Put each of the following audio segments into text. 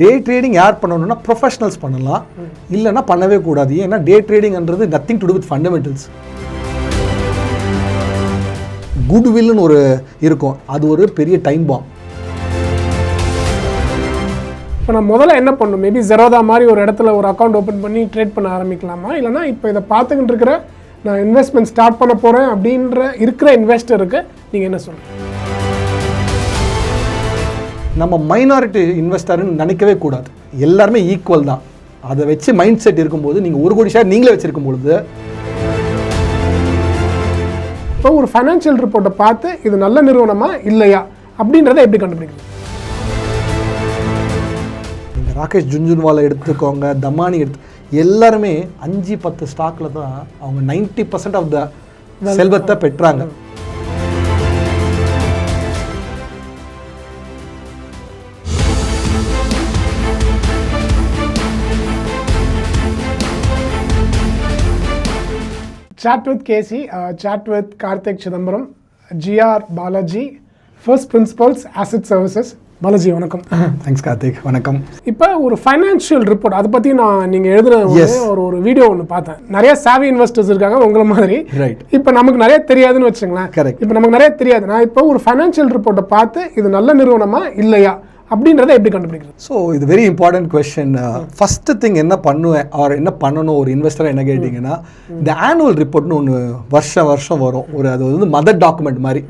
டே trading யார் பண்ணணும்னா professionals பண்ணலாம். இல்லைன்னா பண்ணவே கூடாது. ஏன்னா day ட்ரேடிங்ன்றது nothing to to with fundamentals குட்வில்னு ஒரு இருக்கும். அது ஒரு பெரிய டைம் பாம் இப்போ நான் முதல்ல என்ன பண்ணணும்? மேபி ஜெரோதா மாதிரி ஒரு இடத்துல ஒரு அக்கௌண்ட் ஓப்பன் பண்ணி ட்ரேட் பண்ண ஆரம்பிக்கலாமா? இல்லைனா இப்போ இதை பார்த்துக்கிட்டு இருக்கிற நான் இன்வெஸ்ட்மெண்ட் ஸ்டார்ட் பண்ண போகிறேன் அப்படின்ற இருக்கிற இன்வெஸ்டருக்கு நீங்கள் என்ன சொல்லுங்கள் நம்ம மைனாரிட்டி இன்வெஸ்டர்னு நினைக்கவே கூடாது. எல்லாருமே ஈக்குவல் தான். அதை வச்சு மைண்ட் செட் இருக்கும்போது நீங்கள் ஒரு கோடி ஷேர் நீங்களே வச்சிருக்கும் பொழுது இப்போ ஒரு ஃபைனான்ஷியல் ரிப்போர்ட்டை பார்த்து இது நல்ல நிறுவனமா இல்லையா? அப்படின்றத எப்படி கண்டுபிடிக்கிறது? நீங்கள் ராகேஷ் ஜுன்ஜுன்வாலை எடுத்துக்கோங்க தமானி எடுத்து எல்லாருமே அஞ்சு பத்து ஸ்டாக்ல தான் அவங்க நைன்டி பர்சன்ட் ஆஃப் த செல்வத்தை பெற்றாங்க. chat with Casey, uh, chat with Karthik Chidambaram, GR Balaji, First Principles Asset Services. Balaji வணக்கம். தேங்க்ஸ் கார்த்திக் வணக்கம். இப்போ ஒரு ஃபைனான்ஷியல் ரிப்போர்ட் அதை பற்றி நான் நீங்கள் எழுதின ஒரு-. ஒரு வீடியோ ஒன்று பார்த்தேன். நிறைய சாவி இன்வெஸ்டர்ஸ் இருக்காங்க உங்களை மாதிரி. ரைட் இப்போ நமக்கு நிறைய தெரியாதுன்னு வச்சுங்களேன். Correct. இப்போ நமக்கு நிறைய தெரியாது. நான் இப்போ ஒரு ஃபைனான்ஷியல் ரிப்போர்ட்டை பார்த்து இது நல்ல நிறுவனமா இல்லையா? அப்படின்றத எப்படி கண்டுபிடிக்கிறது? ஸோ இது very important question first thing என்ன பண்ணுவேன் ஆர் என்ன பண்ணணும் ஒரு இன்வெஸ்டராக என்ன கேட்டிங்கன்னா இந்த ஆனுவல் ரிப்போர்ட்னு ஒன்று வருஷம் வருஷம் வரும். ஒரு அது வந்து மதர் டாக்குமெண்ட் மாதிரி.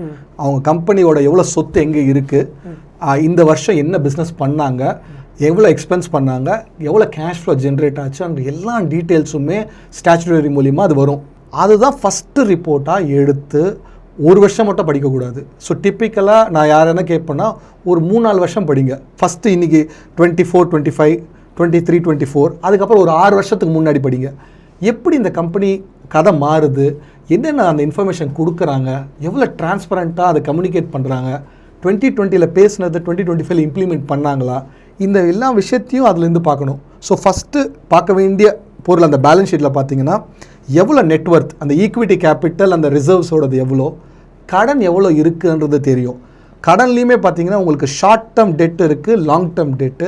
அவங்க கம்பெனியோட எவ்வளோ சொத்து எங்கே இருக்குது இந்த வருஷம் என்ன பிஸ்னஸ் பண்ணாங்க எவ்வளோ எக்ஸ்பென்ஸ் பண்ணாங்க எவ்வளோ கேஷ் ஃப்ளோ ஜென்ரேட் ஆச்சு அந்த எல்லா டீட்டெயில்ஸுமே ஸ்டாச்சுரரி மூலிமா அது வரும். அதுதான் ஃபஸ்ட்டு ரிப்போர்ட்டாக எடுத்து ஒரு வருஷம் மட்டும் படிக்கக்கூடாது. ஸோ டிப்பிக்கலாக நான் யார் என்ன கேட்பேன்னா ஒரு மூணு நாலு வருஷம் படிங்க. ஃபஸ்ட்டு இன்றைக்கி twenty four twenty five twenty three twenty four அதுக்கப்புறம் ஒரு ஆறு வருஷத்துக்கு முன்னாடி படிங்க. எப்படி இந்த கம்பெனி கதை மாறுது என்னென்ன அந்த இன்ஃபர்மேஷன் கொடுக்குறாங்க எவ்வளோ டிரான்ஸ்பரண்ட்டாக அதை கம்யூனிகேட் பண்ணுறாங்க டுவெண்ட்டி டுவெண்ட்டியில் பேசுனது டுவெண்ட்டி டுவெண்ட்டி ஃபைவ்ல இம்ப்ளிமெண்ட் பண்ணாங்களா? இந்த எல்லா விஷயத்தையும் அதுலேருந்து பார்க்கணும். ஸோ ஃபஸ்ட்டு பார்க்க வேண்டிய பொருள் அந்த பேலன்ஸ் ஷீட்டில் பார்த்தீங்கன்னா எவ்வளோ நெட்ஒர்த் அந்த ஈக்விட்டி கேபிட்டல் அந்த ரிசர்வ்ஸோடது எவ்வளோ கடன் எவ்வளோ இருக்குன்றது தெரியும். கடன்லையுமே பார்த்தீங்கன்னா உங்களுக்கு ஷார்ட் டேர்ம் டெட் இருக்குது லாங் டேர்ம் டெட்டு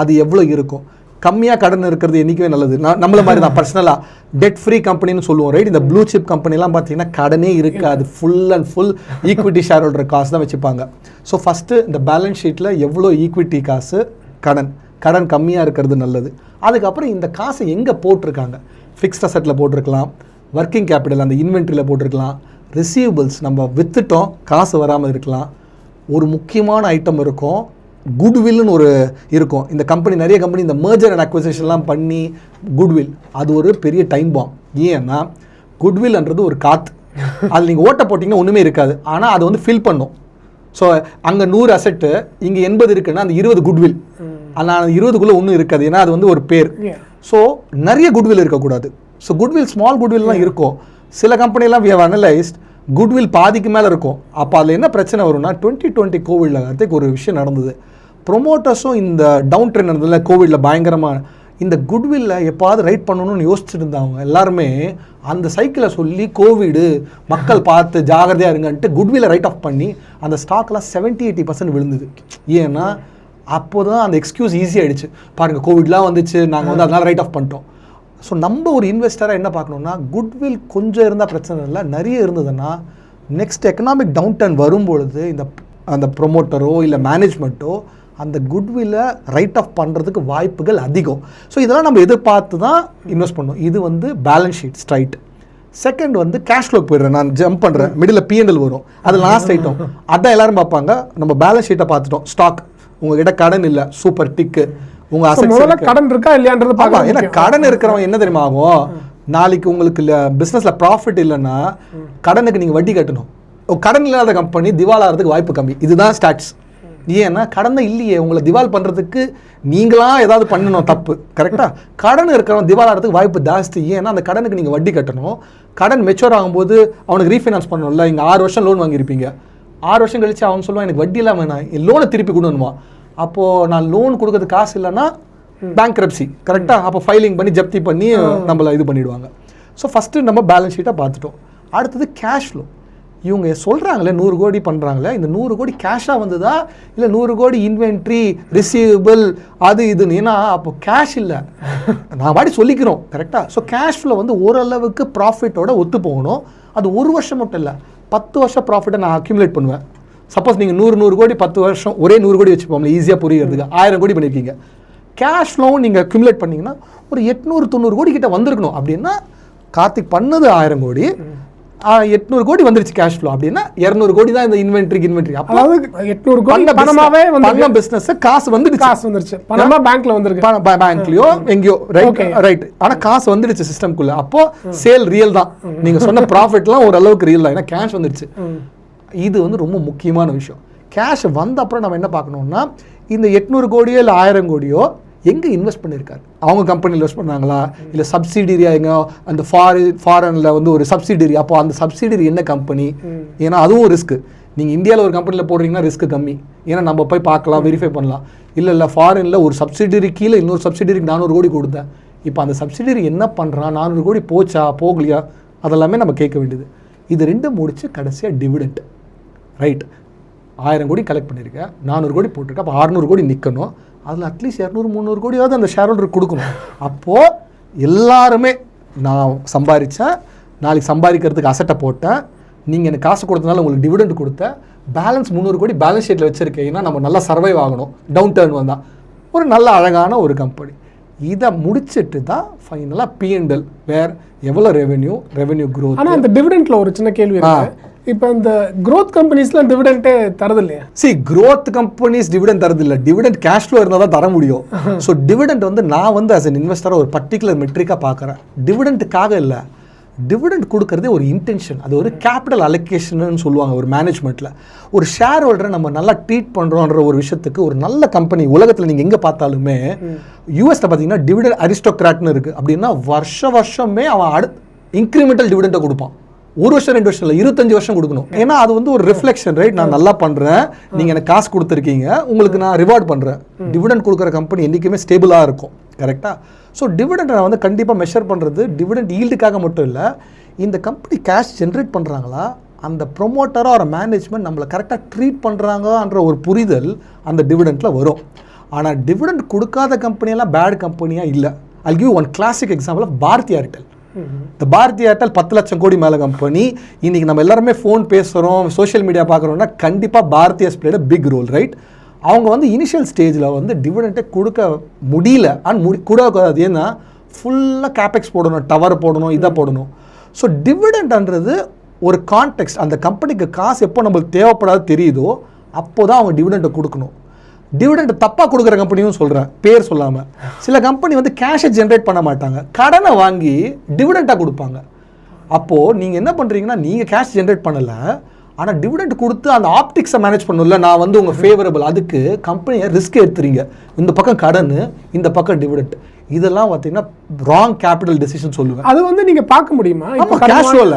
அது எவ்வளோ இருக்கும்? கம்மியாக கடன் இருக்கிறது என்றைக்குமே நல்லது. நான் நம்மள மாதிரி தான். பர்சனலாக டெட் ஃப்ரீ கம்பெனின்னு சொல்லுவோம் ரைட் இந்த ப்ளூ சிப் கம்பெனிலாம் பார்த்தீங்கன்னா கடனே இருக்காது. Full and full equity shareholder காசு தான் வச்சுப்பாங்க. ஸோ ஃபஸ்ட்டு இந்த பேலன்ஸ் ஷீட்டில் எவ்வளோ ஈக்விட்டி காசு? கடன். கடன் கம்மியாக இருக்கிறது நல்லது. அதுக்கப்புறம் இந்த காசை எங்கே போட்டிருக்காங்க? ஃபிக்ஸ்ட் அசட்டில் போட்டிருக்கலாம். ஒர்க்கிங் கேபிட்டல் அந்த இன்வென்ட்ரியில் போட்டிருக்கலாம். ரிசீவபிள்ஸ் நம்ம விற்றுட்டோம் காசு வராமல் இருக்கலாம். ஒரு முக்கியமான ஐட்டம் இருக்கும். குட்வில்னு ஒரு இருக்கும். இந்த கம்பெனி நிறைய கம்பெனி இந்த merger அண்ட் அக்விசிஷன்லாம் பண்ணி குட்வில் அது ஒரு பெரிய டைம் பாம் ஏன்னா குட்வில்ன்றது ஒரு காத்து. அதில் நீங்கள் ஓட்ட போட்டிங்கன்னா ஒன்றுமே இருக்காது. ஆனால் அதை வந்து ஃபில் பண்ணும். ஸோ அங்கே நூறு அசெட்டு இங்கே எண்பது இருக்குன்னா அந்த இருபது குட்வில் ஆனால் அந்த இருபதுக்குள்ளே ஒன்றும் இருக்காது. ஏன்னா அது வந்து ஒரு பேர். ஸோ நிறைய குட்வில் இருக்கக்கூடாது. ஸோ குட்வில் ஸ்மால் குட்வில்லாம் இருக்கும். சில கம்பெனிலாம் வி ஹவ் அனலைஸ்ட் குட்வில் பாதிக்கு மேலே இருக்கும். அப்போ அதில் என்ன பிரச்சனை வரும்னா டுவெண்ட்டி டுவெண்ட்டி கோவிடில் அதுக்கு ஒரு விஷயம் நடந்தது. ப்ரொமோட்டர்ஸும் இந்த டவுன் ட்ரெண்ட் நடந்ததுல கோவிடில் பயங்கரமாக இந்த குட்வில்ல எப்பாவது ரைட் பண்ணணும்னு யோசிச்சுட்டு இருந்தாங்க எல்லாருமே அந்த சைக்கிளை சொல்லி கோவிடு மக்கள் பார்த்து ஜாகிரதையாக இருங்கன்ட்டு குட்வில்ல ரைட் ஆஃப் பண்ணி அந்த ஸ்டாக்லாம் செவன்ட்டி எயிட்டி பர்சன்ட் விழுந்தது. ஏன்னா அப்போ தான் அந்த எக்ஸ்கியூஸ் ஈஸி ஆயிடுச்சு. பாருங்கள் கோவிட்லாம் வந்துச்சு நாங்கள் வந்து அதனால் ரைட் ஆஃப் பண்ணிட்டோம். ஸோ நம்ம ஒரு இன்வெஸ்டராக என்ன பார்க்கணுன்னா குட்வில் கொஞ்சம் இருந்தால் பிரச்சனை இல்லை. நிறைய இருந்ததுன்னா நெக்ஸ்ட் எக்கனாமிக் டவுன் டர்ன் வரும்பொழுது இந்த அந்த ப்ரொமோட்டரோ இல்லை மேனேஜ்மெண்ட்டோ அந்த குட்வில்லை ரைட் ஆஃப் பண்ணுறதுக்கு வாய்ப்புகள் அதிகம். ஸோ இதெல்லாம் நம்ம எதிர்பார்த்து தான் இன்வெஸ்ட் பண்ணோம். இது வந்து பேலன்ஸ் ஷீட் ஸ்ட்ரைட் செகண்ட் வந்து கேஷ் ஃப்ளோக்கு போயிடுறேன். நான் ஜம்ப் பண்ணுறேன் மிடில் பிஎன்எல் வரும். அது லாஸ்ட் ஐட்டம் அதான் எல்லாரும் பார்ப்பாங்க. நம்ம பேலன்ஸ் ஷீட்டை பார்த்துட்டோம். ஸ்டாக் உங்ககிட்ட கடன் இல்லை. சூப்பர் டிக்கு உங்க முதல்ல கடன் இருக்கா இல்லையான்றது ஆமா பார்க்க ஏன்னா கடன் இருக்கிறவன் என்ன தெரியுமா ஆகும்? நாளைக்கு உங்களுக்கு பிஸ்னஸ்ல ப்ராஃபிட் இல்லைன்னா கடனுக்கு நீங்க வட்டி கட்டணும். கடன் இல்லாத கம்பெனி திவாலாகிறதுக்கு வாய்ப்பு கம்மி. இதுதான் ஸ்டாட்ஸ் ஏன்னா கடன் இல்லையே. உங்களை திவால் பண்றதுக்கு நீங்களா ஏதாவது பண்ணணும் தப்பு. கரெக்டா கடன் இருக்கிறவன் திவாலாகிறதுக்கு வாய்ப்பு ஜாஸ்தி. ஏன்னா அந்த கடனுக்கு நீங்க வட்டி கட்டணும். கடன் மெச்சூர் ஆகும்போது அவனுக்கு ரீஃபைனான்ஸ் பண்ணணும்ல. இங்க ஆறு வருஷம் லோன் வாங்கியிருப்பீங்க. ஆறு வருஷம் கழிச்சு அவன் சொல்லுவான் எனக்கு வட்டி இல்லாமல் லோனை திருப்பி கொடுணுமா அப்போது நான் லோன் கொடுக்கறதுக்கு காசு இல்லைன்னா பேங்க் கரெக்டாக அப்போ ஃபைலிங் பண்ணி ஜப்தி பண்ணி நம்மளை இது பண்ணிடுவாங்க. ஸோ ஃபஸ்ட்டு நம்ம பேலன்ஸ் ஷீட்டை பார்த்துட்டோம். அடுத்தது கேஷ் ஃப்ளோ இவங்க சொல்கிறாங்களே நூறு கோடி பண்ணுறாங்களே இந்த நூறு கோடி கேஷாக வந்ததா? இல்லை நூறு கோடி இன்வென்ட்ரி ரிசீவபிள் அது இதுன்னு? ஏன்னா அப்போ கேஷ் இல்லை. நான் வாடி சொல்லிக்கிறோம் கரெக்டாக ஸோ கேஷ் ஃப்ளோ வந்து ஓரளவுக்கு ப்ராஃபிட்டோட ஒத்து போகணும். அது ஒரு வருஷம் மட்டும் இல்லை பத்து வருஷம் ப்ராஃபிட்டை நான் அக்யூமுலேட் பண்ணுவேன். சப்போஸ் நீங்கள் நூறு நூறு கோடி பத்து வருஷம் ஒரே நூறு கோடி வச்சுப்போம்ல ஈஸியாக புரியறதுக்கு. ஆயிரம் கோடி பண்ணியிருக்கீங்க கேஷ் ஃப்ளோவும் நீங்கள் அக்யூமுலேட் பண்ணீங்கன்னா ஒரு எட்நூறு தொண்ணூறு கோடி கிட்ட வந்திருக்கணும். அப்படின்னா கார்த்திக் பண்ணது ஆயிரம் கோடி. எட்நூறு கோடி வந்துருச்சு கேஷ் ஃப்ளோ அப்படின்னா இரநூறு கோடி தான் இந்த இன்வென்ட்ரி இன்வென்ட்ரி அதாவது எட்நூறு கோடி பணமாவே வந்து பண்ண பிசினஸ் காசு வந்துடுச்சு. காசு வந்துருச்சு. பணமா பேங்க்ல வந்திருக்கு. பேங்க்லயோ எங்கேயோ ரைட். ரைட் ஆனா காசு வந்துடுச்சு சிஸ்டம்குள்ள அப்போ சேல் ரியல் தான். நீங்க சொன்ன ப்ராஃபிட்லாம் ஓரளவுக்கு ரியல் தான். ஏன்னா கேஷ் வந்துடுச்சு. இது வந்து ரொம்ப முக்கியமான விஷயம். கேஷ் வந்த அப்புறம் நம்ம என்ன பார்க்கணும்னா இந்த எட்நூறு கோடியோ இல்லை ஆயிரம் கோடியோ எங்கே இன்வெஸ்ட் பண்ணியிருக்காரு அவங்க கம்பெனி இன்வெஸ்ட் பண்ணாங்களா? இல்லை சப்சிடிரியா எங்க அந்த ஃபாரி ஃபாரினில் வந்து ஒரு சப்சிடிரி அப்போ அந்த சப்சிடிரி என்ன கம்பெனி ஏன்னா அதுவும் ரிஸ்க் நீங்கள் இந்தியாவில் ஒரு கம்பெனியில் போடுறீங்கன்னா ரிஸ்க் கம்மி. ஏன்னா நம்ம போய் பார்க்கலாம் வெரிஃபை பண்ணலாம். இல்லை இல்லை ஃபாரினில் ஒரு சப்சிடிரி கீழே இன்னொரு சப்சிடிரிக்கு நானூறு கோடி கொடுத்தேன். இப்போ அந்த சப்சிடிரி என்ன பண்ணுறான் நானூறு கோடி போச்சா? போகலையா? அதெல்லாமே நம்ம கேட்க வேண்டியது. இது ரெண்டும் முடிச்சு கடைசியாக டிவிடெண்ட் ரைட் ஆயிரம் கோடி கலெக்ட் பண்ணியிருக்கேன் நானூறு கோடி போட்டிருக்கேன் அப்போ அறநூறு கோடி நிற்கணும் அதில் அட்லீஸ்ட் இரநூறு முந்நூறு கோடியாவது அந்த ஷேர் ஹோல்டருக்கு கொடுக்கணும். அப்போது எல்லாருமே நான் சம்பாரித்தேன் நாளைக்கு சம்பாதிக்கிறதுக்கு அசட்டை போட்டேன். நீங்கள் எனக்கு காசு கொடுத்தனால உங்களுக்கு டிவிடெண்ட் கொடுத்தேன். பேலன்ஸ் முந்நூறு கோடி பேலன்ஸ் ஷீட்டில் வச்சுருக்கீங்கன்னா நம்ம நல்லா சர்வைவ் ஆகணும். டவுன் டேர்ன் வந்தால் ஒரு நல்ல அழகான ஒரு கம்பெனி இதை முடிச்சிட்டு தான் ஃபைனலாக பிஎன்எல் வேர் எவ்வளோ ரெவென்யூ ரெவென்யூ growth? ஆனா அந்த டிவிடெண்ட்ல ஒரு சின்ன கேள்வி இப்போ இந்த growth கம்பெனிஸ்லாம் டிவிடெண்டே தரது இல்லையா சி growth கம்பெனிஸ் டிவிடெண்ட் தரது இல்லை டிவிடெண்ட் கேஷ் ஃப்ளோ இருந்தால் தான் தர முடியும். ஸோ டிவிடெண்ட் வந்து நான் வந்து as an இன்வெஸ்டராக ஒரு பர்டிகுலர் மெட்ரிக்காக பார்க்குறேன். டிவிடெண்ட்டுக்காக இல்லை. டிவிடெண்ட் கொடுக்கறதே ஒரு இன்டென்ஷன் அது ஒரு கேபிட்டல் அலோகேஷன் சொல்லுவாங்க ஒரு மேனேஜ்மெண்ட்டில் ஒரு ஷேர் ஹோல்டரை நம்ம நல்லா ட்ரீட் பண்ணுறோன்ற ஒரு விஷயத்துக்கு ஒரு நல்ல கம்பெனி உலகத்தில் நீங்கள் எங்கே பார்த்தாலுமே யூஎஸில் பார்த்தீங்கன்னா டிவிடெண்ட் அரிஸ்டோக்ராட்னு இருக்குது அப்படின்னா வருஷ வருஷமே அவன் அடு இன்க்ரிமெண்டல் டிவிடெண்ட்டை கொடுப்பான். ஒரு வருஷம் ரெண்டு வருஷம் இல்லை இருபத்தஞ்சு வருஷம் கொடுக்கணும். ஏன்னா அது வந்து ஒரு ரிஃப்ளெக்ஷன் ரைட் நான் நல்லா பண்ணுறேன் நீங்கள் எனக்கு காசு கொடுத்துருக்கீங்க உங்களுக்கு நான் ரிவார்ட் பண்ணுறேன் டிவிடெண்ட் கொடுக்குற கம்பெனி என்றைக்குமே ஸ்டேபிளாக இருக்கும். கரெக்டாக ஸோ டிவிடெண்ட் நான் வந்து கண்டிப்பாக மெஷர் பண்ணுறது டிவிடெண்ட் ஈல்டுக்காக மட்டும் இல்லை இந்த கம்பெனி கேஷ் ஜென்ரேட் பண்ணுறாங்களா அந்த ப்ரொமோட்டராக ஒரு மேனேஜ்மெண்ட் நம்மளை கரெக்டாக ட்ரீட் பண்ணுறாங்கன்ற ஒரு புரிதல் அந்த டிவிடெண்ட்டில் வரும். ஆனால் டிவிடெண்ட் கொடுக்காத கம்பெனியெல்லாம் பேட் கம்பெனியாக இல்லை. Give you one classic example of Bharti Airtel இந்த பாரதி ஏர்டெல் பத்து லட்சம் கோடி மேலே கம்பெனி இன்னைக்கு நம்ம எல்லாருமே ஃபோன் பேசுகிறோம் சோஷியல் மீடியா பார்க்குறோம்னா கண்டிப்பாக Bharti has played big role right அவங்க வந்து இனிஷியல் ஸ்டேஜில் வந்து டிவிடெண்ட்டை கொடுக்க முடியல. அண்ட் முடி கூடாது. ஏன்னா ஃபுல்லாக கேபெக்ஸ் போடணும் டவர் போடணும் இதை போடணும். ஸோ டிவிடெண்ட்ன்றது ஒரு கான்டெக்ட் அந்த கம்பெனிக்கு காசு எப்போ நம்மளுக்கு தேவைப்படாது தெரியுதோ அப்போ தான் அவங்க டிவிடெண்ட்டை கொடுக்கணும். டிவிடெண்ட் தப்பாக கொடுக்குற கம்பெனியும் சொல்கிறேன் பேர் சொல்லாமல் சில கம்பெனி வந்து கேஷை ஜென்ரேட் பண்ண மாட்டாங்க. கடனை வாங்கி டிவிடெண்ட்டாக கொடுப்பாங்க. அப்போது நீங்கள் என்ன பண்ணுறீங்கன்னா நீங்கள் கேஷ் ஜென்ரேட் பண்ணலை. ஆனால் டிவிடெண்ட் கொடுத்து அந்த ஆப்டிக்ஸை மேனேஜ் பண்ணல நான் வந்து உங்கள் ஃபேவரபிள் அதுக்கு கம்பெனியை ரிஸ்க் எடுத்துறீங்க. இந்த பக்கம் கடன் இந்த பக்கம் டிவிடெண்ட் இதெல்லாம் பார்த்தீங்கன்னா ராங் கேபிட்டல் டெசிஷன் சொல்லுவேன். அது வந்து நீங்க பார்க்க முடியுமா? கேஷ் ஃப்ளோல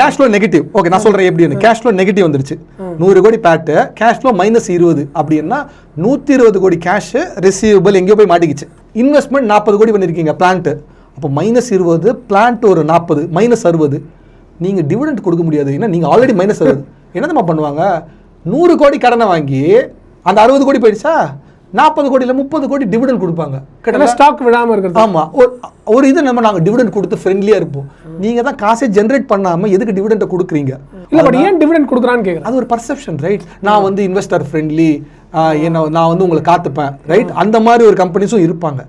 கேஷ் ஃப்ளோ நெகட்டிவ் ஓகே நான் சொல்றேன் எப்படின்னு கேஷ் ஃப்ளோ நெகட்டிவ் வந்துருச்சு. நூறு கோடி பேட்டு கேஷ் ஃப்ளோ மைனஸ் இருபது. அப்படின்னா நூற்றி இருபது கோடி கேஷ் ரிசீவபிள் எங்கேயோ போய் மாட்டிக்கிச்சு. இன்வெஸ்ட்மெண்ட் நாற்பது கோடி பண்ணியிருக்கீங்க பிளான்ட்டு அப்போ மைனஸ் இருபது பிளான்ட் ஒரு நாற்பது மைனஸ் அறுபது. நீங்கள் டிவிடெண்ட் கொடுக்க முடியாது. ஏன்னா நீங்கள் ஆல்ரெடி மைனஸ் அறுபது என்னதம்மா பண்ணுவாங்க? நூறு கோடி கடனை வாங்கி அந்த அறுபது கோடி போயிடுச்சா? நாற்பது கோடியில் முப்பது கோடி டிவிடெண்ட் கொடுப்பாங்க. கிட்ட ஸ்டாக் விடாம இருக்கிறது. ஆமா. ஒரு ஒரு இது நம்ம நாங்க டிவிடெண்ட் கொடுத்து ஃப்ரெண்ட்லியா இருப்போம். நீங்க தான் காசே ஜென்ரேட் பண்ணாம எதுக்கு டிவிடெண்ட்டை கொடுக்குறீங்க? இல்ல பட் ஏன் டிவிடெண்ட் கொடுக்குறான்னு கேக்குறேன். அது ஒரு பர்செப்ஷன் ரைட் நான் வந்து இன்வெஸ்டர் ஃப்ரெண்ட்லி என்ன நான் வந்து உங்களை காத்துப்பேன் ரைட் அந்த மாதிரி ஒரு கம்பெனிஸும் இருப்பாங்க.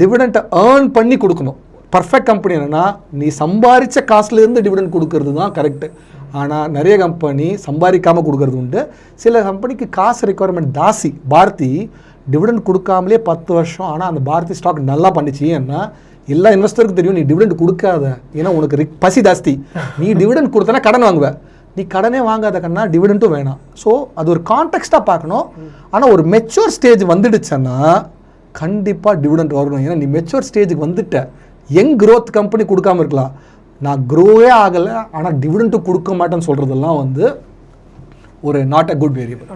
டிவிடெண்ட்டை ஏர்ன் பண்ணி கொடுக்கணும். பர்ஃபெக்ட் கம்பெனி என்னன்னா நீ சம்பாதிச்ச காசுலேருந்து டிவிடெண்ட் கொடுக்கறது தான் கரெக்ட் ஆனால் நிறைய கம்பெனி சம்பாதிக்காமல் கொடுக்கறது உண்டு. சில கம்பெனிக்கு காசு ரெக்குவயர்மெண்ட் தாசி பாரதி டிவிடெண்ட் கொடுக்காமலே பத்து வருஷம் ஆனால் அந்த பாரதி ஸ்டாக் நல்லா பண்ணிச்சு. ஏன்னா எல்லா இன்வெஸ்டருக்கும் தெரியும் நீ டிவிடெண்ட் கொடுக்காத. ஏன்னா உனக்கு ரிக்- பசி ஜாஸ்தி. நீ டிவிடெண்ட் கொடுத்தனா கடன் வாங்குவ. நீ கடனே வாங்காத கண்ணா டிவிடெண்ட்டும் வேணாம். ஸோ அது ஒரு கான்டெக்ட்டாக பார்க்கணும். ஆனால் ஒரு மெச்சூர் ஸ்டேஜ் வந்துடுச்சுன்னா கண்டிப்பாக டிவிடெண்ட் வரணும். ஏன்னா நீ மெச்சூர் ஸ்டேஜுக்கு வந்துட்ட. யங் growth கம்பெனி கொடுக்காம இருக்கலாம். நான் க்ரோவே ஆகலை ஆனால் டிவிடெண்ட்டு கொடுக்க மாட்டேன்னு சொல்கிறதெல்லாம் வந்து ஒரு not a good variable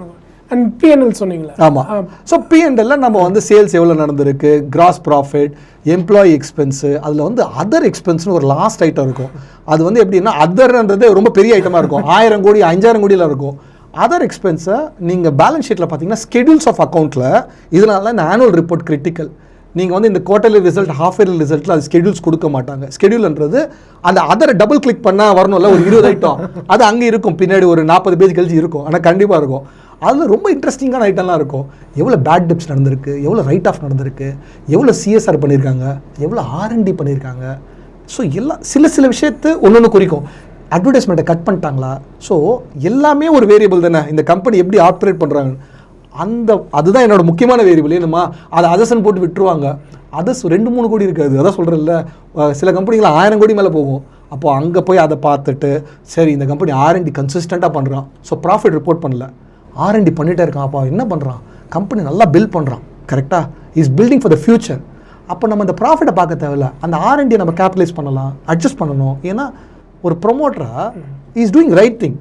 and PNL சொன்னீங்களா? ஆமாம் ஸோ பிஎன்எல்ல நம்ம வந்து சேல்ஸ் எவ்வளோ நடந்திருக்கு கிராஸ் ப்ராஃபிட் எம்ப்ளாயி எக்ஸ்பென்ஸு அதில் வந்து அதர் எக்ஸ்பென்ஸ்னு ஒரு லாஸ்ட் ஐட்டம் இருக்கும். அது வந்து எப்படின்னா அதர்ன்றது ரொம்ப பெரிய ஐட்டமாக இருக்கும். ஆயிரம் கோடி அஞ்சாயிரம் கோடியில் இருக்கும். அதர் எக்ஸ்பென்ஸை நீங்கள் பேலன்ஸ் ஷீட்டில் பார்த்தீங்கன்னா ஸ்கெடியூல்ஸ் ஆஃப் அக்கௌண்ட்டில் இதனால இந்த ஆனுவல் ரிப்போர்ட் கிரிட்டிக்கல் நீங்கள் வந்து இந்த குவார்டர்லி ரிசல்ட் ஹாஃப் இயர்லி ரிசல்ட்டில் அது ஸ்கெடியூல்ஸ் கொடுக்க மாட்டாங்க. ஸ்கெடியூல்ன்றது அந்த அதர் டபுள் கிளிக் பண்ணால் வரணும்ல ஒரு இருபது ஐட்டம் அது அங்கே இருக்கும். பின்னாடி ஒரு நாற்பது பேஜ் கழிச்சு இருக்கும். ஆனால் கண்டிப்பாக இருக்கும். அதில் ரொம்ப இன்ட்ரெஸ்டிங்கான ஐட்டம்லாம் இருக்கும். எவ்வளோ பேட் டிப்ஸ் நடந்திருக்கு? எவ்வளோ ரைட் ஆஃப் நடந்திருக்கு எவ்வளோ சிஎஸ்ஆர் பண்ணியிருக்காங்க எவ்வளோ ஆர்என்டி பண்ணியிருக்காங்க ஸோ எல்லாம் சில சில விஷயத்து ஒன்று ஒன்று குறிக்கும். அட்வர்டைஸ்மெண்ட்டை கட் பண்ணிட்டாங்களா? ஸோ எல்லாமே ஒரு வேரியபிள் தானே. இந்த கம்பெனி எப்படி ஆப்ரேட் பண்ணுறாங்க அந்த அதுதான் என்னோட முக்கியமான வேரியபிள் என்னமா அதை அதர்சன் போட்டு விட்டுருவாங்க. அதர்ஸ் ரெண்டு மூணு கோடி இருக்காது. அதான் சொல்கிறேன்ல சில கம்பெனிகள் ஆயிரம் கோடி மேலே போகும். அப்போ அங்கே போய் அதை பார்த்துட்டு சரி இந்த கம்பெனி ஆர்என்டி கன்சிஸ்டண்ட்டாக பண்ணுறான் ஸோ ப்ராஃபிட் ரிப்போர்ட் பண்ணல. ஆர்என்டி பண்ணிட்டே இருக்கான். அப்போ என்ன பண்ணுறான் கம்பெனி நல்லா பில்ட் பண்ணுறான் கரெக்டாக is building for the future அப்போ நம்ம இந்த ப்ராஃபிட்டை பார்க்க தேவையில்ல. அந்த ஆர்என்டியை நம்ம கேபிட்டலைஸ் பண்ணலாம் அட்ஜஸ்ட் பண்ணணும். ஏன்னா ஒரு ப்ரொமோட்டரா இஸ் டூயிங் ரைட் திங்.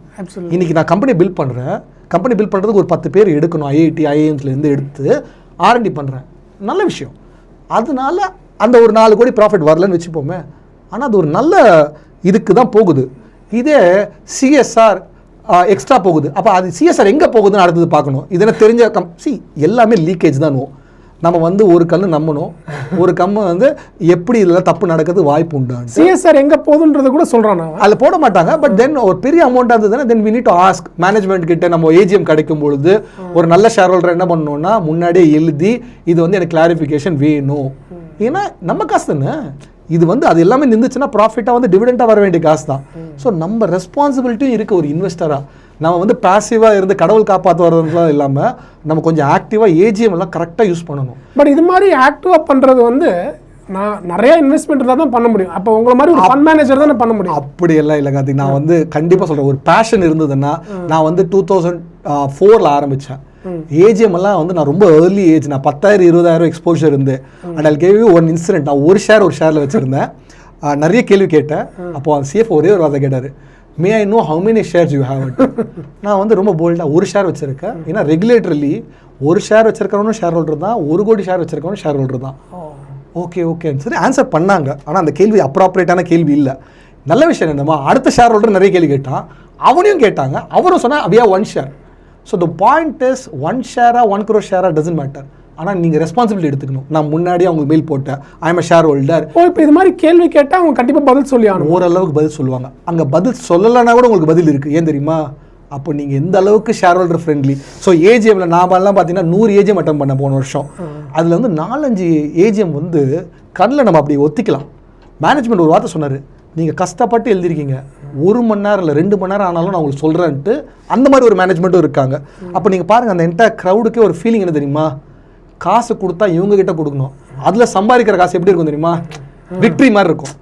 இன்னைக்கு நான் கம்பெனி பில்ட் பண்ணுறேன் கம்பெனி பில்ட் பண்ணுறதுக்கு ஒரு பத்து பேர் எடுக்கணும். ஐஐடி ஐஏஎம்ஸ்லேருந்து எடுத்து ஆர்என்டி பண்ணுறேன் நல்ல விஷயம். அதனால அந்த ஒரு நாலு கோடி ப்ராஃபிட் வரலன்னு வச்சுப்போமே. ஆனால் அது ஒரு நல்ல இதுக்கு தான் போகுது. இதே சிஎஸ்ஆர் எக்ஸ்ட்ரா போகுது. அப்போ அது சிஎஸ்ஆர் எங்கே போகுதுன்னு அடுத்தது பார்க்கணும். இதெல்லாம் தெரிஞ்ச கம் சி எல்லாமே லீக்கேஜ் தான் நம்ம வந்து ஒரு கல் நம்பணும். ஒரு கம்மு வந்து எப்படி இதில் தப்பு நடக்கிறது வாய்ப்பு உண்டான்னு. சிஎஸ்ஆர் எங்க போகுதுன்றது கூட சொல்றான் நான் அதில் போட மாட்டாங்க. பட் தென் ஒரு பெரிய அமௌண்ட்டாக இருந்ததுன்னா then we need to ask management கிட்ட நம்ம ஏஜிஎம் கிடைக்கும் பொழுது ஒரு நல்ல ஷேர் ஹோல்டர் என்ன பண்ணணும்னா முன்னாடியே எழுதி இது வந்து எனக்கு கிளாரிஃபிகேஷன் வேணும். ஏன்னா நம்ம காசு தானே. இது வந்து அது எல்லாமே நின்றுச்சுன்னா ப்ராஃபிட்டாக வந்து டிவிடெண்டாக வர வேண்டிய காசு தான். ஸோ நம்ம ரெஸ்பான்சிபிலிட்டியும் இருக்குது ஒரு இன்வெஸ்டராக நம்ம வந்து பாசிவாக இருந்து கடவுள் காப்பாற்றுறதுலாம் இல்லாமல் நம்ம கொஞ்சம் ஆக்டிவாக ஏஜிஎம் எல்லாம் கரெக்டாக யூஸ் பண்ணணும். பட் இது மாதிரி ஆக்டிவா பண்றது வந்து நான் நிறைய இன்வெஸ்ட்மெண்ட் இருந்தால் தான் பண்ண முடியும். அப்போ உங்களை மாதிரி ஒரு ஃபண்ட் மேனேஜர் தானே பண்ண முடியும். அப்படி எல்லாம் இல்லை கார்த்திக். நான் வந்து கண்டிப்பாக சொல்கிறேன் ஒரு பேஷன் இருந்ததுன்னா நான் வந்து டூ தௌசண்ட் ஃபோரில் ஆரம்பித்தேன் ஏஜிஎம் எல்லாம் வந்து நான் ரொம்ப ஏர்லி ஏஜ் நான் பத்தாயிரம் இருபதாயிரம் எக்ஸ்போஷர் இருந்து and I'll give one incident நான் ஒரு ஷேர் ஒரு ஷேரில் வச்சுருந்தேன். நிறைய கேள்வி கேட்டேன். அப்போ அந்த சிஎஃப் ஒரே ஒரு வார்த்தை கேட்டார். May I know how many shares you have நான் வந்து ரொம்ப போல்டாக ஒரு ஷேர் வச்சுருக்கேன். ஏன்னா ரெகுலேட்டர்லி ஒரு ஷேர் வச்சிருக்கவனும் ஷேர் ஹோல்டர் தான் ஒரு கோடி ஷேர் வச்சிருக்கவனும் ஷேர் ஹோல்டர் தான் ஓகே ஓகேன்னு சரி ஆன்சர் பண்ணாங்க. ஆனால் அந்த கேள்வி அப்ராப்ரேட்டான கேள்வி இல்லை. நல்ல விஷயம் என்னமா அடுத்த ஷேர் ஹோல்டர் நிறைய கேள்வி கேட்டான். அவனையும் கேட்டாங்க. அவரும் சொன்னா அவியா one share so the point is one ஷேரா one crore ஷேரா டசன்ட் மேட்டர் ஆனால் நீங்கள் ரெஸ்பான்சிபிலிட்டி எடுத்துக்கணும். நான் முன்னாடியே அவங்களுக்கு மெயில் போட்டேன். ஐ எம் ஷேர் ஹோல்டர் ஓ இப்போ இது மாதிரி கேள்வி கேட்டா அவங்க கண்டிப்பா பதில் சொல்லி ஆகணும். ஓரளவுக்கு பதில் சொல்லுவாங்க. அங்கே பதில் சொல்லலைன்னா கூட உங்களுக்கு பதில் இருக்குது ஏன் தெரியுமா? அப்போ நீங்கள் எந்த அளவுக்கு ஷேர் ஹோல்டர் ஃப்ரெண்ட்லி ஸோ ஏஜிஎம்ல நாமெல்லாம் பார்த்தீங்கன்னா நூறு ஏஜிஎம் அட்டன் பண்ண போன வருஷம். அதில் வந்து நாலஞ்சு ஏஜிஎம் வந்து கண்ணில் நம்ம அப்படி ஒத்திக்கலாம். மேனேஜ்மெண்ட் ஒரு வார்த்தை சொன்னார். நீங்கள் கஷ்டப்பட்டு எழுதிருக்கீங்க. ஒரு மணி நேரம் இல்லை ரெண்டு மணி நேரம் ஆனாலும் நான் உங்களுக்கு சொல்கிறேன்ட்டு அந்த மாதிரி ஒரு மேனேஜ்மெண்ட்டும் இருக்காங்க. அப்போ நீங்கள் பாருங்கள் அந்த என்டையர் க்ரௌடுக்கே ஒரு ஃபீலிங் என்ன தெரியுமா? காசு கொடுத்தா இவங்க கிட்ட கொடுக்கணும். அதில் சம்பாதிக்கிற காசு எப்படி இருக்கும் தெரியுமா? விக்ட்ரி மாதிரி இருக்கும்.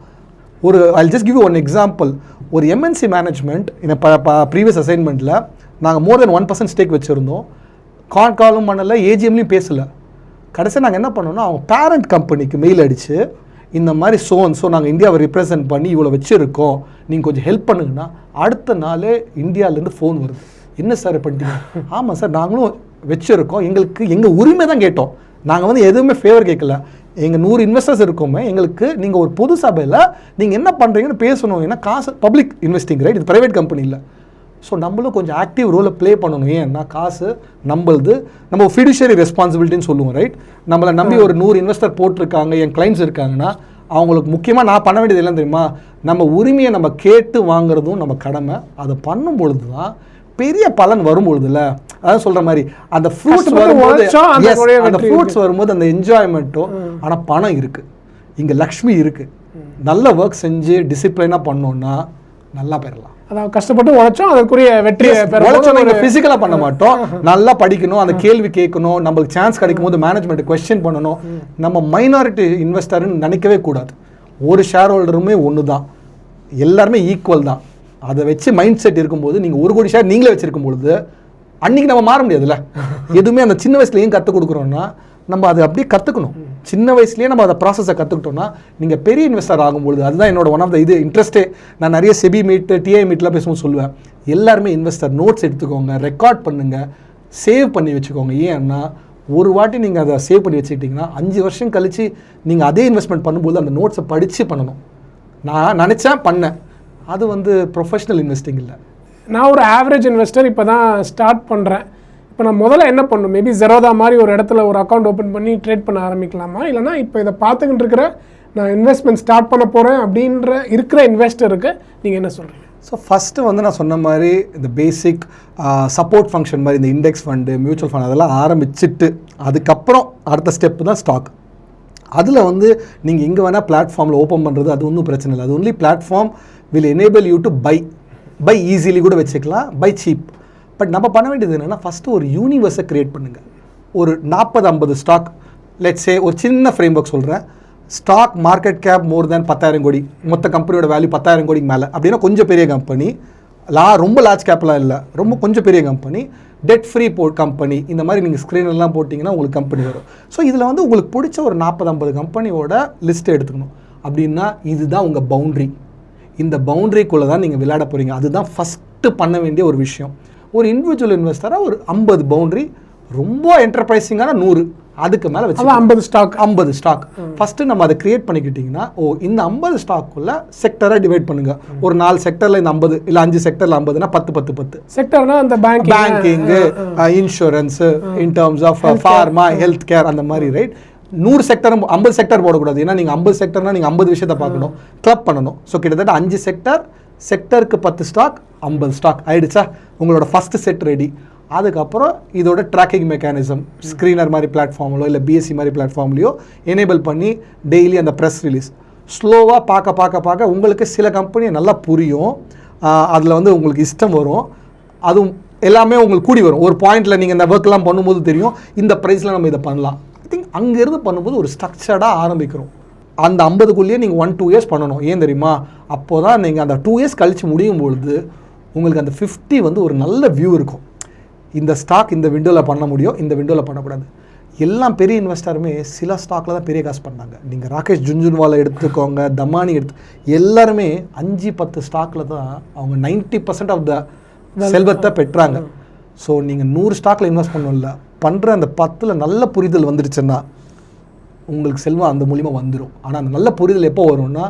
ஒரு I just give one example ஒரு எம்என்சி மேனேஜ்மெண்ட் இந்த ப ப்ரீவியஸ் அசைன்மெண்ட்டில் நாங்கள் more than one percent stake வச்சுருந்தோம். கான் காலும் பண்ணலை ஏஜிஎம்லையும் பேசலை. கடைசியாக நாங்கள் என்ன பண்ணோம்னா அவங்க பேரண்ட் கம்பெனிக்கு மெயில் அடித்து இந்த மாதிரி சோன் ஸோ நாங்கள் இந்தியாவை ரிப்ரசன்ட் பண்ணி இவ்வளோ வச்சுருக்கோம். நீங்கள் கொஞ்சம் ஹெல்ப் பண்ணுங்கன்னா அடுத்த நாளே இந்தியாவிலேருந்து ஃபோன் வருது. என்ன சார் பண்ணிட்டீங்க? ஆமாம் சார் நாங்களும் வச்சுருக்கோம். எங்களுக்கு எங்கள் உரிமை தான் கேட்டோம். நாங்கள் வந்து எதுவுமே ஃபேவர் கேட்கல. எங்கள் நூறு இன்வெஸ்டர்ஸ் இருக்கோமே எங்களுக்கு நீங்கள் ஒரு பொது சபையில் நீங்கள் என்ன பண்ணுறீங்கன்னு பேசணும். ஏன்னா காசு பப்ளிக் இன்வெஸ்டிங் ரைட் இது ப்ரைவேட் கம்பெனி இல்லை. ஸோ நம்மளும் கொஞ்சம் ஆக்டிவ் ரோலை ப்ளே பண்ணணும். ஏன்னா காசு நம்மளுது நம்ம ஃபிடிஷியரி ரெஸ்பான்சிபிலிட்டின்னு சொல்லுவோம் ரைட் நம்மளை நம்பி ஒரு நூறு இன்வெஸ்டர் போட்டிருக்காங்க என் கிளைண்ட்ஸ் இருக்காங்கன்னா அவங்களுக்கு முக்கியமாக நான் பண்ண வேண்டியது எல்லாம் தெரியுமா? நம்ம உரிமையை நம்ம கேட்டு வாங்குறதும் நம்ம கடமை. அதை பண்ணும் பொழுது தான் பெரிய பலன் வரும் பொழுதுல அதான் சொல்ற மாதிரி அந்த ஃப்ரூட்ஸ் வரும்போது அந்த வெற்றி ஃப்ரூட்ஸ் வரும்போது அந்த என்ஜாய்மெண்ட்டும் ஆனால் பணம் இருக்கு. இங்க லக்ஷ்மி இருக்கு. நல்ல ஒர்க் செஞ்சு டிசிப்ளினாக பண்ணோம்னா நல்லா பெறலாம். அதான் கஷ்டப்பட்டு உழைச்சோம் அதற்குரிய வெற்றியை உழைச்சோம் பிசிக்கலா பண்ண மாட்டோம். நல்லா படிக்கணும் அந்த கேள்வி கேட்கணும் நம்மளுக்கு சான்ஸ் கிடைக்கும் போது மேனேஜ்மெண்ட் கொஸ்டின் பண்ணணும் நம்ம மைனாரிட்டி இன்வெஸ்டர்னு நினைக்கவே கூடாது. ஒரு ஷேர் ஹோல்டருமே ஒன்று தான் எல்லாருமே ஈக்குவல் தான். அதை வச்சு மைண்ட் செட் இருக்கும்போது நீங்கள் ஒரு கோடி ஷேர் நீங்களே வச்சிருக்கும் பொழுது அன்னைக்கு நம்ம மாற முடியாதுல்ல? எதுவுமே அந்த சின்ன வயசுல ஏன் கற்றுக் கொடுக்குறோன்னா நம்ம அதை அப்படியே கற்றுக்கணும் சின்ன வயசுலேயே நம்ம அதை ப்ராசஸை கற்றுக்கிட்டோம்னா நீங்கள் பெரிய இன்வெஸ்டர் ஆகும்பொழுது அதுதான் என்னோட ஒன் ஆஃப் த இது இன்ட்ரெஸ்ட்டே நான் நிறைய செபி மீட்டு டிஐ மீட்லாம் பேசும்போது சொல்லுவேன். எல்லாருமே இன்வெஸ்டர் நோட்ஸ் எடுத்துக்கோங்க ரெக்கார்ட் பண்ணுங்கள் சேவ் பண்ணி வச்சுக்கோங்க. ஏன்னா ஒரு வாட்டி நீங்கள் அதை சேவ் பண்ணி வச்சுக்கிட்டிங்கன்னா அஞ்சு வருஷம் கழித்து நீங்கள் அதே இன்வெஸ்ட்மெண்ட் பண்ணும்போது அந்த நோட்ஸை படித்து பண்ணணும். நான் நினச்சேன் பண்ணேன். அது வந்து ப்ரொஃபஷனல் இன்வெஸ்டிங் இல்லை. நான் ஒரு ஆவரேஜ் இன்வெஸ்டர் இப்போ தான் ஸ்டார்ட் பண்ணுறேன் இப்போ நான் முதல்ல என்ன பண்ணணும்? மேபி ஜெரோதா மாதிரி ஒரு இடத்துல ஒரு அக்கௌண்ட் ஓப்பன் பண்ணி ட்ரேட் பண்ண ஆரம்பிக்கலாமா? இல்லைனா இப்போ இதை பார்த்துக்கிட்டு இருக்கிற நான் இன்வெஸ்ட்மெண்ட் ஸ்டார்ட் பண்ண போகிறேன் அப்படின்ற இருக்கிற இன்வெஸ்டருக்கு நீங்கள் என்ன சொல்கிறீங்க ஸோ ஃபஸ்ட்டு வந்து நான் சொன்ன மாதிரி இந்த பேசிக் சப்போர்ட் ஃபங்க்ஷன் மாதிரி இந்த இண்டெக்ஸ் ஃபண்டு மியூச்சுவல் ஃபண்ட் அதெல்லாம் ஆரம்பிச்சிட்டு அதுக்கப்புறம் அடுத்த ஸ்டெப்பு தான் ஸ்டாக் அதில் வந்து நீங்கள் எங்கே வேணால் பிளாட்ஃபார்மில் ஓப்பன் பண்ணுறது அது ஒன்றும் பிரச்சனை இல்லை. அது only platform will enable you to buy buy easily கூட வச்சுக்கலாம் பை சீப் பட் நம்ம பண்ண வேண்டியது என்னென்னா ஃபஸ்ட்டு ஒரு யூனிவர்ஸை க்ரியேட் பண்ணுங்கள் ஒரு நாற்பது ஐம்பது ஸ்டாக் லெட்ஸே ஒரு சின்ன ஃப்ரேம் ஒர்க் சொல்கிறேன் stock market cap more than பத்தாயிரம் கோடி. மொத்த கம்பெனியோட வேல்யூ பத்தாயிரம் கோடிக்கு மேலே. அப்படின்னா கொஞ்சம் பெரிய கம்பெனி லா ரொம்ப லார்ஜ் கேப்லாம் இல்லை. ரொம்ப கொஞ்சம் பெரிய கம்பெனி டெட் ஃப்ரீ போ கம்பெனி இந்த மாதிரி நீங்கள் ஸ்க்ரீன்லாம் போட்டிங்கன்னா உங்களுக்கு கம்பெனி வரும். ஸோ இதில் வந்து உங்களுக்கு பிடிச்ச ஒரு நாற்பது ஐம்பது கம்பெனியோட லிஸ்ட் எடுத்துக்கணும். அப்படின்னா இதுதான் உங்கள் பவுண்ட்ரி இந்த பவுண்ட்ரிக்குள்ளே தான் நீங்கள் விளையாட போகிறீங்க அதுதான் ஃபஸ்ட்டு பண்ண வேண்டிய ஒரு விஷயம். ஒரு இண்டிவிஜுவல் இன்வெஸ்டராக ஒரு ஐம்பது பவுண்ட்ரி ரொம்ப என்டர்பிரைசிங்கான நூறு. அதுக்கு மேலே வச்சு ஐம்பது ஸ்டாக் ஐம்பது ஸ்டாக் ஃபஸ்ட்டு நம்ம அதை கிரியேட் பண்ணிக்கிட்டிங்கன்னா ஓ இந்த ஐம்பது ஸ்டாக்குள்ள செக்டராக டிவைட் பண்ணுங்க. ஒரு நாலு செக்டரில் இந்த ஐம்பது இல்லை அஞ்சு செக்டரில் ஐம்பதுனா பத்து பத்து பத்து. செக்டர்னா அந்த bank banking insurance in terms of pharma healthcare right மாதிரி ரைட் நூறு செக்டரும் ஐம்பது செக்டர் போடக்கூடாது. ஏன்னா நீங்கள் ஐம்பது செக்டர்னா நீங்கள் ஐம்பது விஷயத்தை பார்க்கணும். கிளப் பண்ணணும். ஸோ கிட்டத்தட்ட அஞ்சு செக்டர் செக்டருக்கு பத்து ஸ்டாக் ஐம்பது ஸ்டாக் ஆயிடுச்சா? உங்களோட ஃபஸ்ட்டு செட் ரெடி அதுக்கப்புறம் இதோட ட்ராக்கிங் மெக்கானிசம் ஸ்க்ரீனர் மாதிரி பிளாட்ஃபார்ம்லோ இல்லை பிஎஸ்சி மாதிரி பிளாட்ஃபார்ம்லையோ எனேபிள் பண்ணி டெய்லி அந்த ப்ரெஸ் ரிலீஸ் ஸ்லோவாக பார்க்க பார்க்க பார்க்க உங்களுக்கு சில கம்பெனி நல்லா புரியும். அதில் வந்து உங்களுக்கு இஷ்டம் வரும். அதுவும் எல்லாமே உங்களுக்கு கூடி வரும். ஒரு பாயிண்ட்டில் நீங்கள் இந்த ஒர்க்லாம் பண்ணும்போது தெரியும். இந்த ப்ரைஸில் நம்ம இதை பண்ணலாம். அங்கேருந்து பண்ணும்போது ஒரு ஸ்ட்ரக்சர்டாக ஆரம்பிக்கிறோம். அந்த ஐம்பதுக்குள்ளேயே நீங்கள் ஒன் டூ இயர்ஸ் பண்ணணும். ஏன் தெரியுமா? அப்போ தான் நீங்கள் அந்த டூ இயர்ஸ் கழித்து முடியும் பொழுது உங்களுக்கு அந்த ஃபிஃப்டி வந்து ஒரு நல்ல வியூ இருக்கும். இந்த ஸ்டாக் இந்த விண்டோவில் பண்ண முடியும் இந்த விண்டோவில் பண்ணக்கூடாது. எல்லாம் பெரிய இன்வெஸ்டருமே சில ஸ்டாக்கில் தான் பெரிய காசு பண்ணாங்க. நீங்கள் ராகேஷ் ஜுன்ஜுன்வாலை எடுத்துக்கோங்க தமானி எடுத்து எல்லாருமே அஞ்சு பத்து ஸ்டாக்கில் தான் அவங்க நைன்ட்டி பர்சன்ட் ஆஃப் த செல்வத்தை பெற்றாங்க. ஸோ நீங்கள் நூறு ஸ்டாக்கில் இன்வெஸ்ட் பண்ணல பண்ணுற அந்த பத்தில் நல்ல புரிதல் வந்துடுச்சுன்னா உங்களுக்கு செல்வம் அந்த மூலிமா வந்துடும் ஆனால் அந்த நல்ல புரிதல் எப்போ வரும்னா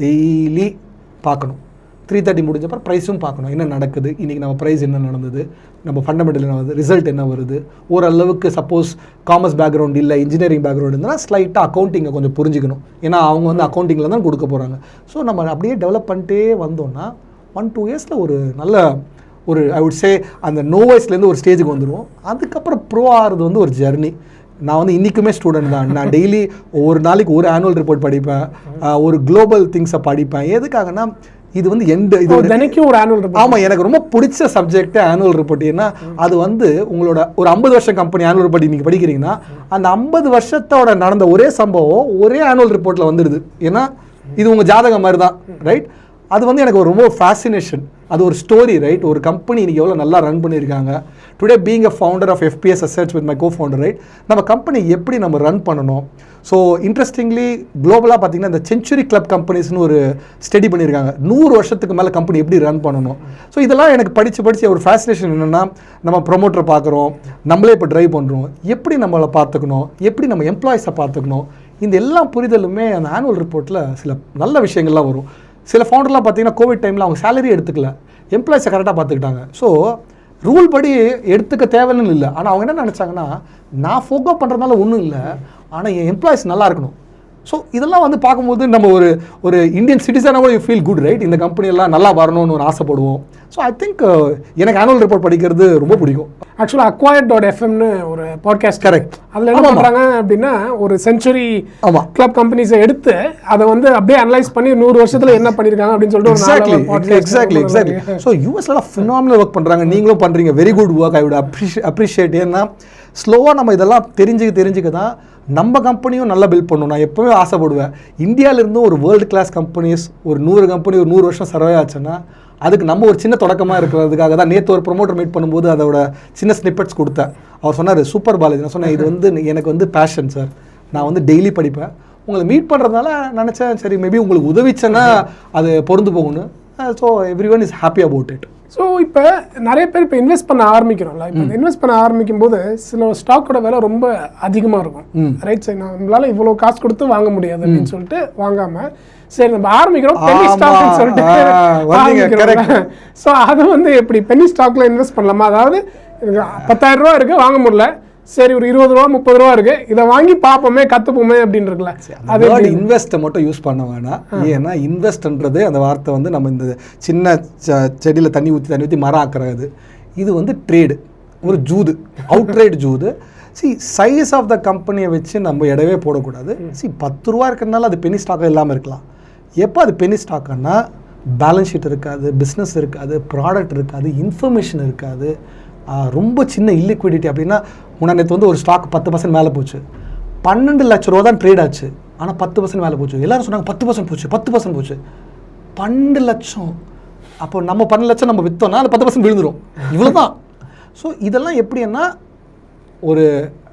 டெய்லி பார்க்கணும். த்ரீ தேர்ட்டி முடிஞ்சப்பறம் ப்ரைஸும் பார்க்கணும். என்ன நடக்குது? இன்றைக்கி நம்ம ப்ரைஸ் என்ன நடந்தது? நம்ம ஃபண்டமெண்டல் என்ன வருது ரிசல்ட் என்ன வருது? ஓரளவுக்கு சப்போஸ் காமர்ஸ் பேக்ரவுண்ட் இல்லை இன்ஜினியரிங் பேக்ரவுண்ட் இருந்தால் ஸ்லைட்டாக அக்கௌண்டிங்கை கொஞ்சம் புரிஞ்சுக்கணும். ஏன்னா அவங்க வந்து அக்கௌண்டிங்கில் தான் கொடுக்க போகிறாங்க ஸோ நம்ம அப்படியே டெவலப் பண்ணிட்டே வந்தோம்னா ஒன் டூ இயர்ஸில் ஒரு நல்ல ஒரு ஐ வுட் சே அந்த நோ வயசுலேருந்து ஒரு ஸ்டேஜுக்கு வந்துடுவோம் அதுக்கப்புறம் ப்ரோ ஆகிறது வந்து ஒரு ஜெர்னி நான் வந்து இன்றைக்குமே ஸ்டூடெண்ட் தான். நான் டெய்லி ஒரு நாளைக்கு ஒரு ஆனுவல் ரிப்போர்ட் படிப்பேன். ஒரு குளோபல் திங்ஸை படிப்பேன். எதுக்காகனா இது வந்து எண்டு இது ஒரு தினைக்கும் ஒரு ஆனுவல் ரிப்போர்ட் ஆமாம் எனக்கு ரொம்ப பிடிச்ச சப்ஜெக்ட் ஆனுவல் ரிப்போர்ட் ஏன்னா அது வந்து உங்களோட ஒரு ஐம்பது வருஷம் கம்பெனி ஆனுவல் ரிப்போர்ட் நீங்கள் படிக்கிறீங்கன்னா அந்த ஐம்பது வருஷத்தோட நடந்த ஒரே சம்பவம் ஒரே ஆனுவல் ரிப்போர்ட்டில் வந்துடுது ஏன்னா இது உங்கள் ஜாதகம் மாதிரி தான் ரைட் அது வந்து எனக்கு ஒரு ரொம்ப ஃபேசினேஷன் அது ஒரு ஸ்டோரி ரைட் ஒரு கம்பெனி இன்றைக்கி எவ்வளோ நல்லா ரன் பண்ணியிருக்காங்க. Today being a founder of FPS அசர்ச் with my co founder right நம்ம கம்பெனி எப்படி நம்ம ரன் பண்ணணும்? ஸோ இன்ட்ரெஸ்டிங்லி குளோபலாக பார்த்தீங்கன்னா இந்த செஞ்சுரி கிளப் கம்பெனிஸ்னு ஒரு ஸ்டடி பண்ணியிருக்காங்க. நூறு வருஷத்துக்கு மேலே கம்பெனி எப்படி ரன் பண்ணணும்? ஸோ இதெல்லாம் எனக்கு படித்து படித்து ஒரு ஃபேசினேஷன் என்னென்னா நம்ம ப்ரொமோட்டரை பார்க்குறோம் நம்மளே இப்போ ட்ரைவ் பண்ணுறோம் எப்படி நம்மளை பார்த்துக்கணும்? எப்படி நம்ம எம்ப்ளாயிஸை பார்த்துக்கணும்? இந்த எல்லா புரிதலுமே அந்த ஆனுவல் ரிப்போர்ட்டில் சில நல்ல விஷயங்கள்லாம் வரும். சில ஃபவுண்டர்லாம் பார்த்தீங்கன்னா கோவிட் டைமில் அவங்க சேலரி எடுத்துக்கல. எம்ப்ளாயிஸை கரெக்டாக பார்த்துக்கிட்டாங்க. ஸோ ரூல் படி எடுத்துக்க தேவைன்னு இல்லை. ஆனால் அவங்க என்ன நினச்சாங்கன்னா நான் ஃபோக்கோ பண்ணுறதுனால ஒன்றும் இல்லை. ஆனால் என் எம்ப்ளாயிஸ் நல்லா இருக்கணும். ஸோ இதெல்லாம் வந்து பார்க்கும்போது நம்ம ஒரு ஒரு இந்தியன் சிட்டிசனாக கூட யூ ஃபீல் குட் ரைட் இந்த எல்லாம் நல்லா வரணும்னு ஒரு ஆசைப்படுவோம். ஸோ ஐ திங்க் எனக்கு ஆனுவல் ரிப்போர்ட் படிக்கிறது ரொம்ப பிடிக்கும். ஆக்சுவலாக அக்வயர்ட் டாட் எஃப்எம்னு ஒரு பாட்காஸ்ட் Correct. அதில் என்ன. பண்ணுறாங்க அப்படின்னா ஒரு செஞ்சுரி ஆமாம் கிளப் கம்பெனிஸை எடுத்து அதை வந்து அப்படியே அனலைஸ் பண்ணி நூறு வருஷத்துல என்ன பண்ணியிருக்காங்க அப்படின்னு சொல்லிட்டு ஒரு எக்ஸாக்ட்லி எக்ஸாக்ட்லி எக்ஸாக்ட்லி ஸோ யூஎஸ்ல ஃபினாமினல் ஒர்க் பண்ணுறாங்க நீங்களும் பண்ணுறீங்க very good work I would அப்ரிஷியே appreciate ஏன்னா ஸ்லோவாக நம்ம இதெல்லாம் தெரிஞ்சுக்க தெரிஞ்சுக்க தான் நம்ம கம்பெனியும் நல்லா பில்ட் பண்ணணும். நான் எப்போவுமே ஆசைப்படுவேன். இந்தியாவிலேருந்து ஒரு வேர்ல்டு கிளாஸ் கம்பெனிஸ் ஒரு நூறு கம்பெனி ஒரு நூறு வருஷம் சர்வே ஆச்சுன்னா அதுக்கு நம்ம ஒரு சின்ன தொடக்கமாக இருக்கிறதுக்காக தான் நேற்று ஒரு ப்ரொமோட்டர் மீட் பண்ணும்போது அதோட சின்ன ஸ்னிப்பெட்ஸ் கொடுத்தேன். அவர் சொன்னார் சூப்பர் பாலாஜி. நான் சொன்னேன் இது வந்து எனக்கு வந்து பேஷன் சார் நான் வந்து டெய்லி படிப்பேன். உங்களை மீட் பண்ணுறதுனால நினச்சேன் சரி மேபி உங்களுக்கு உதவிச்சேன்னா அது பொருந்து போகணும் so every one is happy about it so இப்போ நிறைய பேர் இப்போ இன்வெஸ்ட் பண்ண ஆரம்பிக்கிறோம்ல இப்போ இன்வெஸ்ட் பண்ண ஆரம்பிக்கும் போது சில ஸ்டாக்கோட விலை ரொம்ப அதிகமாக இருக்கும். ரைட் சைட் நம்மளால இவ்வளோ காசு கொடுத்து வாங்க முடியாது அப்படின்னு சொல்லிட்டு வாங்காம சரி நம்ம ஆரம்பிக்கிறோம். பென்னி ஆமா. ஸ்டாக்னு சொல்லிட்டு ஸோ அது வந்து எப்படி? பென்னி ஸ்டாக்ல இன்வெஸ்ட் பண்ணலாமா? அதாவது பத்தாயிரம் ரூபா இருக்கு வாங்க முடியல. சரி ஒரு இருபது ரூபா முப்பது ரூபா இருக்கு. இதை வாங்கி பார்ப்போமே கத்துப்போமே அப்படின்னு இருக்குல்ல அது இன்வெஸ்ட்டை மட்டும் யூஸ் பண்ண வேணாம். ஏன்னா இன்வெஸ்ட்ன்றது அந்த வார்த்தை வந்து நம்ம இந்த சின்ன செடியில தண்ணி ஊற்றி தண்ணி ஊற்றி மரம் ஆக்குறது. இது வந்து ட்ரேடு ஒரு ஜூது. அவுட்ரைடு ஜூது. சி சைஸ் ஆஃப் த கம்பெனியை வச்சு நம்ம இடவே போடக்கூடாது. சி பத்து ரூபா இருக்கிறதுனால அது பெனி ஸ்டாக்காக இல்லாமல் இருக்கலாம். எப்போ அது பெனி ஸ்டாக்குன்னா பேலன்ஸ் ஷீட் இருக்காது பிஸ்னஸ் இருக்காது ப்ராடக்ட் இருக்காது இன்ஃபர்மேஷன் இருக்காது ரொம்ப சின்ன இல்லிக்விடிட்டி அப்படின்னா முன்னாடி வந்து ஒரு ஸ்டாக் பத்து பர்சன்ட் மேலே போச்சு. பன்னெண்டு லட்ச ரூபா தான் ட்ரேட் ஆச்சு. ஆனால் பத்து பர்சன்ட் மேலே போச்சு. எல்லோரும் சொன்னாங்க பத்து பர்சன்ட் போச்சு பத்து பர்சன்ட் போச்சு. பன்னெண்டு லட்சம். அப்போ நம்ம பன்னெண்டு லட்சம் நம்ம விற்றோம்னா அது பத்து பர்சன்ட் விழுந்துரும். இவ்வளோ தான் ஸோ இதெல்லாம் எப்படின்னா ஒரு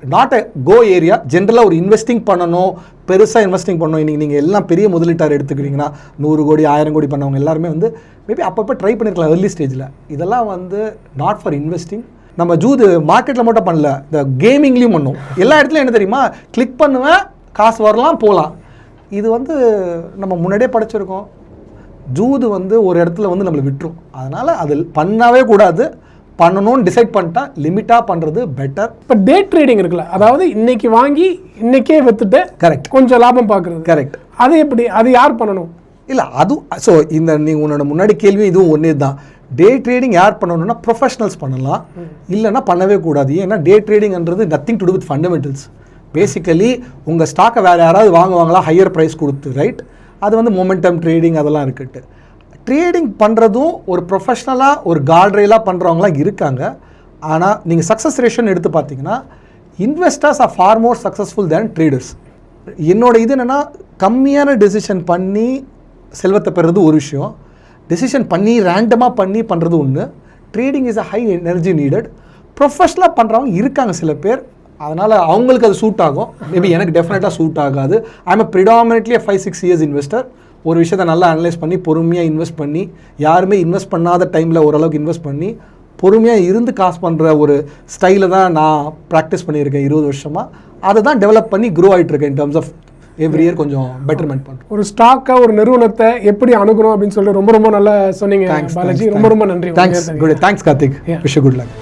நாட் அ கோ ஏரியா ஜென்ரலாக ஒரு இன்வெஸ்டிங் பண்ணணும் பெருசாக இன்வெஸ்டிங் பண்ணணும். இன்றைக்கி நீங்கள் எல்லாம் பெரிய முதலீட்டார் எடுத்துக்கிறீங்கன்னா நூறு கோடி ஆயிரம் கோடி பண்ணவங்க எல்லாருமே வந்து மேபி அப்பப்போ ட்ரை பண்ணியிருக்கலாம் ஏர்லி ஸ்டேஜில் இதெல்லாம் வந்து நாட் ஃபார் இன்வெஸ்டிங் நம்ம ஜூது மார்க்கெட்டில் மட்டும் பண்ணல இந்த கேமிங்லேயும் பண்ணும். எல்லா இடத்துலையும் என்ன தெரியுமா? கிளிக் பண்ணுவேன் காசு வரலாம் போகலாம். இது வந்து நம்ம முன்னாடியே படிச்சிருக்கோம். ஜூது வந்து ஒரு இடத்துல வந்து நம்மளை விட்டுரும். அதனால் அது பண்ணவே கூடாது. பண்ணணும்னு டிசைட் பண்ணிட்டா லிமிட்டாக பண்ணுறது பெட்டர் இப்போ டே ட்ரேடிங் இருக்குல்ல அதாவது இன்னைக்கு வாங்கி இன்னைக்கே வித்துட்டு கரெக்ட் கொஞ்சம் லாபம் பார்க்கறது கரெக்ட் அது எப்படி? அது யார் பண்ணணும்? இல்லை அது ஸோ இந்த நீ உன்னோட முன்னாடி கேள்வி இதுவும் ஒன்றே தான் டே ட்ரேடிங் யார் பண்ணணும்னா ப்ரொஃபஷனல்ஸ் பண்ணலாம். இல்லைன்னா பண்ணவே கூடாது. ஏன்னா day ட்ரேடிங்ன்றது nothing to do with fundamentals basically உங்கள் ஸ்டாக்கை வேறு யாராவது வாங்குவாங்களா? ஹையர் ப்ரைஸ் கொடுத்து ரைட் அது வந்து மொமெண்டம் ட்ரேடிங் அதெல்லாம் இருக்குட்டு. ட்ரேடிங் பண்ணுறதும் ஒரு ப்ரொஃபஷ்னலாக ஒரு கார்ட்ரெயிலாக பண்ணுறவங்களாம் இருக்காங்க. ஆனால் நீங்கள் சக்ஸஸ் ரேஷன் எடுத்து பார்த்தீங்கன்னா investors are far more successful than traders என்னோட இது என்னென்னா கம்மியான டெசிஷன் பண்ணி செல்வத்தை பெறுறது ஒரு விஷயம். டெசிஷன் பண்ணி ரேண்டமாக பண்ணி பண்ணுறது ஒன்று trading is a high energy needed ப்ரொஃபஷ்னலாக பண்ணுறவங்க இருக்காங்க சில பேர். அதனால் அவங்களுக்கு அது சூட் ஆகும். மேபி எனக்கு டெஃபினட்டாக சூட் ஆகாது. I am predominantly five six years investor ஒரு விஷயத்தை நல்லா அனலைஸ் பண்ணி பொறுமையாக இன்வெஸ்ட் பண்ணி யாருமே இன்வெஸ்ட் பண்ணாத டைமில் ஓரளவுக்கு இன்வெஸ்ட் பண்ணி பொறுமையாக இருந்து காசு பண்ணுற ஒரு ஸ்டைலை தான் நான் ப்ராக்டிஸ் பண்ணியிருக்கேன் இருபது வருஷமாக அதை தான் டெவலப் பண்ணி க்ரோ ஆகிட்டு இருக்கேன் in terms of every year கொஞ்சம் பெட்டர்மெண்ட் பண்ணுறோம் ஒரு ஸ்டாக்கை ஒரு நிறுவனத்தை எப்படி அணுகணும் அப்படின்னு சொல்லிட்டு ரொம்ப ரொம்ப நல்லா சொன்னீங்க பாலாஜி. ரொம்ப ரொம்ப நன்றி. Thanks good thanks Karthik wish good luck